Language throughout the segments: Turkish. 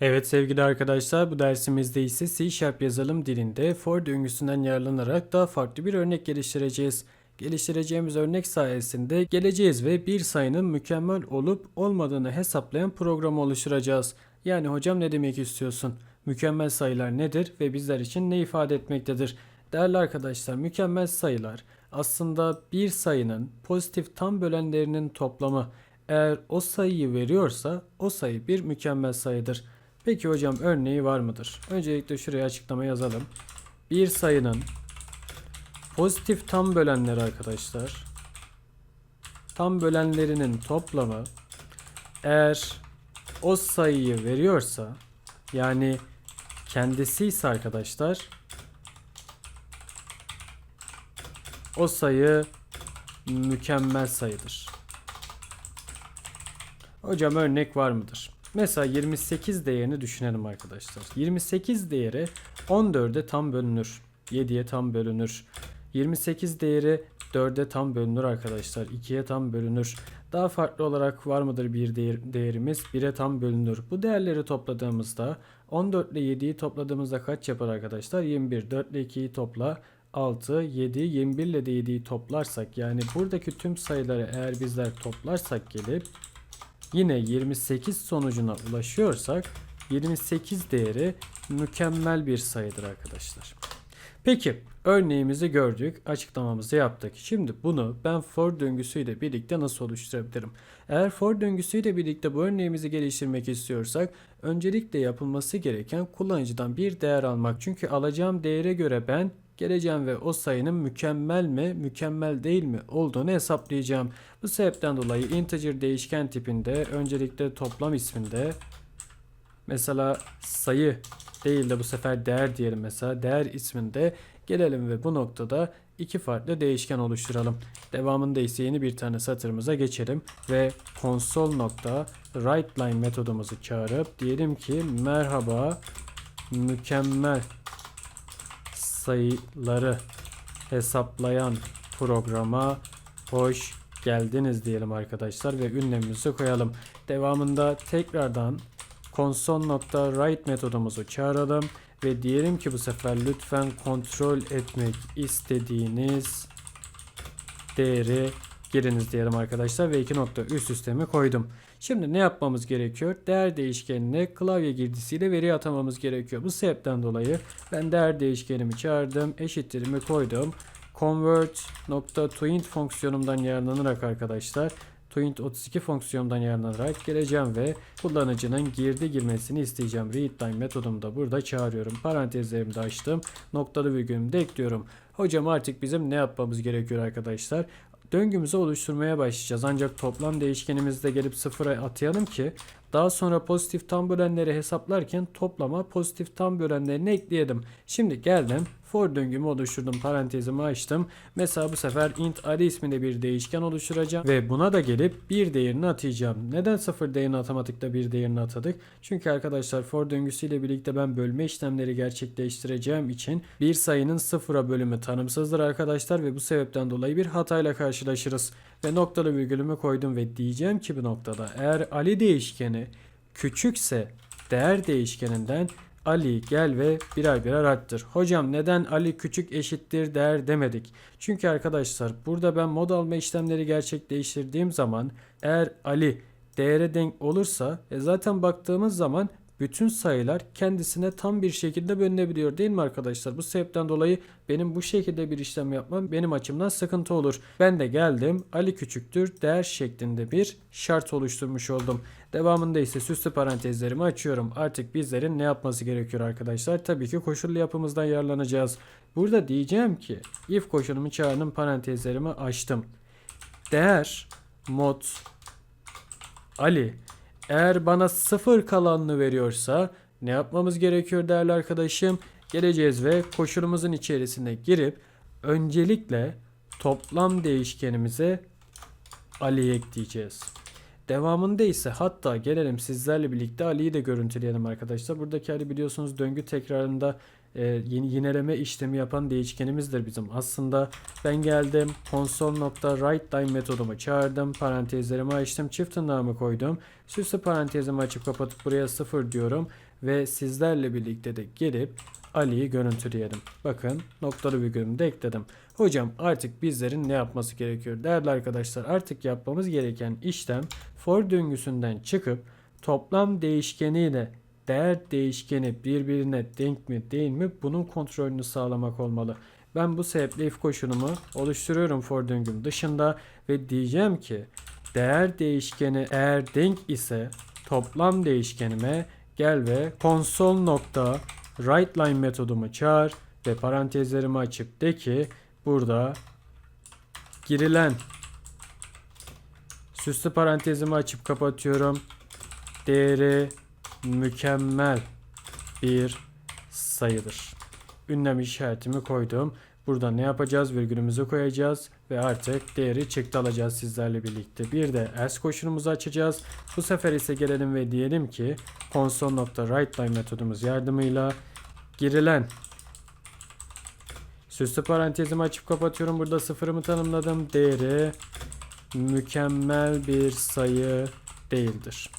Evet sevgili arkadaşlar bu dersimizde ise C Sharp yazılım dilinde for döngüsünden yararlanarak daha farklı bir örnek geliştireceğiz. Geliştireceğimiz örnek sayesinde geleceğiz ve bir sayının mükemmel olup olmadığını hesaplayan programı oluşturacağız. Yani hocam ne demek istiyorsun? Mükemmel sayılar nedir ve bizler için ne ifade etmektedir? Değerli arkadaşlar mükemmel sayılar aslında bir sayının pozitif tam bölenlerinin toplamı. Eğer o sayıyı veriyorsa o sayı bir mükemmel sayıdır. Peki hocam örneği var mıdır? Öncelikle şuraya açıklama yazalım. Bir sayının pozitif tam bölenleri arkadaşlar. Tam bölenlerinin toplamı eğer o sayıyı veriyorsa yani kendisi ise arkadaşlar o sayı mükemmel sayıdır. Hocam örnek var mıdır? Mesela 28 değerini düşünelim arkadaşlar. 28 değeri 14'e tam bölünür. 7'ye tam bölünür. 28 değeri 4'e tam bölünür arkadaşlar. 2'ye tam bölünür. Daha farklı olarak var mıdır bir değer, değerimiz? 1'e tam bölünür. Bu değerleri topladığımızda 14 ile 7'yi topladığımızda kaç yapar arkadaşlar? 21. 4 ile 2'yi topla 6, 7, 21 ile de 7'yi toplarsak yani buradaki tüm sayıları eğer bizler toplarsak gelip yine 28 sonucuna ulaşıyorsak 28 değeri mükemmel bir sayıdır arkadaşlar. Peki örneğimizi gördük, açıklamamızı yaptık. Şimdi bunu ben for döngüsüyle birlikte nasıl oluşturabilirim? Eğer for döngüsüyle birlikte bu örneğimizi geliştirmek istiyorsak öncelikle yapılması gereken kullanıcıdan bir değer almak. Çünkü alacağım değere göre ben geleceğim ve o sayının mükemmel mi, mükemmel değil mi olduğunu hesaplayacağım. Bu sebepten dolayı integer değişken tipinde öncelikle toplam isminde mesela sayı değil de bu sefer değer diyelim mesela değer isminde gelelim ve bu noktada iki farklı değişken oluşturalım. Devamında ise yeni bir tane satırımıza geçelim ve console nokta writeLine metodumuzu çağırıp diyelim ki merhaba mükemmel sayıları hesaplayan programa hoş geldiniz diyelim arkadaşlar ve ünlemimizi koyalım. Devamında tekrardan console.write metodumuzu çağıralım ve diyelim ki bu sefer lütfen kontrol etmek istediğiniz değeri giriniz diyelim arkadaşlar ve iki nokta üst üste mi koydum. Şimdi ne yapmamız gerekiyor? Değer değişkenine klavye girdisiyle veri atamamız gerekiyor. Bu sebepten dolayı ben değer değişkenimi çağırdım, eşittirimi koydum. Convert nokta toint fonksiyonumdan yararlanarak arkadaşlar toint 32 fonksiyonundan yararlanarak geleceğim ve kullanıcının girdi girmesini isteyeceğim. Readline metodumu da burada çağırıyorum. Parantezlerimi de açtım. Noktalı virgülümü de ekliyorum. Hocam artık bizim ne yapmamız gerekiyor arkadaşlar? Döngümüzü oluşturmaya başlayacağız. Ancak toplam değişkenimizi de gelip sıfıra atayalım ki daha sonra pozitif tam bölenleri hesaplarken toplama pozitif tam bölenlerini ekleyelim. Şimdi geldim for döngümü oluşturdum parantezimi açtım. Mesela bu sefer int ali isminde bir değişken oluşturacağım ve buna da gelip bir değerini atayacağım. Neden sıfır değerini atamadık da bir değerini atadık? Çünkü arkadaşlar for döngüsüyle birlikte ben bölme işlemleri gerçekleştireceğim için bir sayının sıfıra bölümü tanımsızdır arkadaşlar ve bu sebepten dolayı bir hatayla karşılaşırız. Ve noktalı virgülümü koydum ve diyeceğim ki bu noktada eğer ali değişkeni küçükse değer değişkeninden Ali gel ve birer birer arttır. Hocam neden Ali küçük eşittir değer demedik? Çünkü arkadaşlar burada ben mod alma işlemleri gerçekleştirdiğim zaman eğer Ali değere denk olursa e zaten baktığımız zaman bütün sayılar kendisine tam bir şekilde bölünebiliyor değil mi arkadaşlar? Bu sebepten dolayı benim bu şekilde bir işlem yapmam benim açımdan sıkıntı olur. Ben de geldim Ali küçüktür değer şeklinde bir şart oluşturmuş oldum. Devamında ise süslü parantezlerimi açıyorum. Artık bizlerin ne yapması gerekiyor arkadaşlar? Tabii ki koşullu yapımızdan yararlanacağız. Burada diyeceğim ki if koşulumu çağırdım parantezlerimi açtım. Değer mod Ali eğer bana sıfır kalanını veriyorsa ne yapmamız gerekiyor değerli arkadaşım? Geleceğiz ve koşulumuzun içerisine girip öncelikle toplam değişkenimize Ali'yi ekleyeceğiz. Devamında ise hatta gelelim sizlerle birlikte Ali'yi de görüntüleyelim arkadaşlar. Buradaki Ali biliyorsunuz döngü tekrarında e, yineleme işlemi yapan değişkenimizdir bizim. Aslında ben geldim console.writeLine metodumu çağırdım. Parantezlerimi açtım. Çift tırnağımı koydum. Süslü parantezimi açıp kapatıp buraya 0 diyorum. Ve sizlerle birlikte de gelip Ali'yi görüntüleyelim. Bakın noktalı virgülümü de ekledim. Hocam artık bizlerin ne yapması gerekiyor? Değerli arkadaşlar artık yapmamız gereken işlem for döngüsünden çıkıp toplam değişkeniyle değer değişkeni birbirine denk mi değil mi bunun kontrolünü sağlamak olmalı. Ben bu sebeple if koşulumu oluşturuyorum for döngüm dışında ve diyeceğim ki değer değişkeni eğer denk ise toplam değişkenime gel ve console nokta writeLine metodumu çağır ve parantezlerimi açıp de ki burada girilen süslü parantezimi açıp kapatıyorum. Değeri mükemmel bir sayıdır. Ünlem işaretimi koydum. Burada ne yapacağız? Virgülümüzü koyacağız ve artık değeri çıktı alacağız sizlerle birlikte. Bir de else koşulumuzu açacağız. Bu sefer ise gelelim ve diyelim ki console.writeLine metodumuz yardımıyla girilen süslü parantezimi açıp kapatıyorum. Burada sıfırımı tanımladım. Değeri mükemmel bir sayı değildir.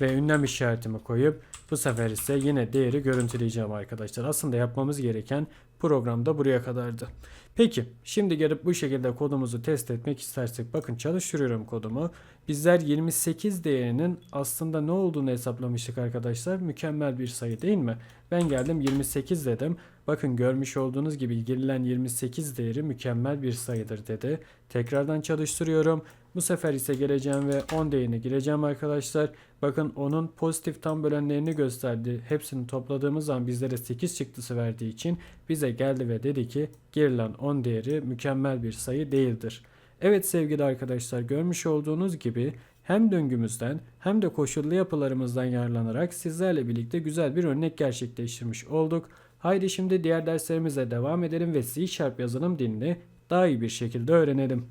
Ve ünlem işaretimi koyup bu sefer ise yine değeri görüntüleyeceğim arkadaşlar. Aslında yapmamız gereken programda buraya kadardı. Peki şimdi gelip bu şekilde kodumuzu test etmek istersek bakın çalıştırıyorum kodumu. Bizler 28 değerinin aslında ne olduğunu hesaplamıştık arkadaşlar. Mükemmel bir sayı değil mi? Ben geldim 28 dedim. Bakın görmüş olduğunuz gibi girilen 28 değeri mükemmel bir sayıdır dedi. Tekrardan çalıştırıyorum. Bu sefer ise geleceğim ve 10 değerini gireceğim arkadaşlar. Bakın onun pozitif tam bölenlerini gösterdi. Hepsini topladığımız zaman bizlere 8 çıktısı verdiği için bize geldi ve dedi ki girilen 10 değeri mükemmel bir sayı değildir. Evet sevgili arkadaşlar görmüş olduğunuz gibi hem döngümüzden hem de koşullu yapılarımızdan yararlanarak sizlerle birlikte güzel bir örnek gerçekleştirmiş olduk. Haydi şimdi diğer derslerimize devam edelim ve C Sharp yazılım dilini daha iyi bir şekilde öğrenelim.